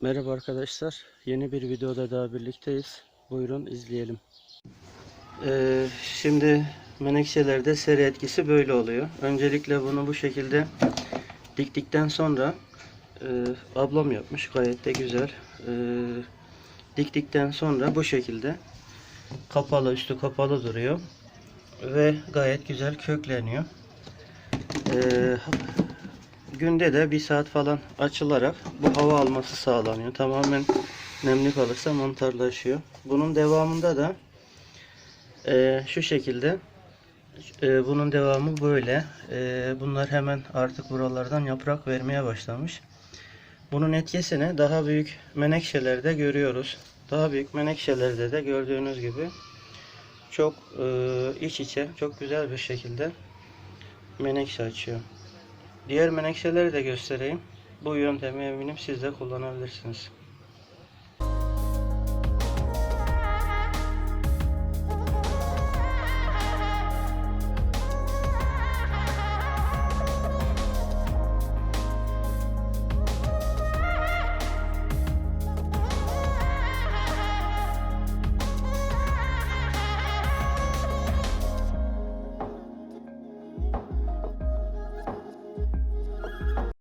Merhaba arkadaşlar. Yeni bir videoda daha birlikteyiz. Buyurun izleyelim. Ee, şimdi menekşelerde seri etkisi böyle oluyor. Öncelikle bunu bu şekilde diktikten sonra e, ablam yapmış. Gayet de güzel. Ee, diktikten sonra bu şekilde kapalı üstü kapalı duruyor. Ve gayet güzel kökleniyor. Ee, günde de bir saat falan açılarak bu hava alması sağlanıyor. Tamamen nemli kalırsa mantarlaşıyor. Bunun devamında da e, şu şekilde e, bunun devamı böyle. E, bunlar hemen artık buralardan yaprak vermeye başlamış. Bunun etkisini daha büyük menekşelerde görüyoruz. Daha büyük menekşelerde de gördüğünüz gibi çok e, iç içe, çok güzel bir şekilde menekşe açıyor. Diğer menekşeleri de göstereyim. Bu yöntemi eminim siz de kullanabilirsiniz.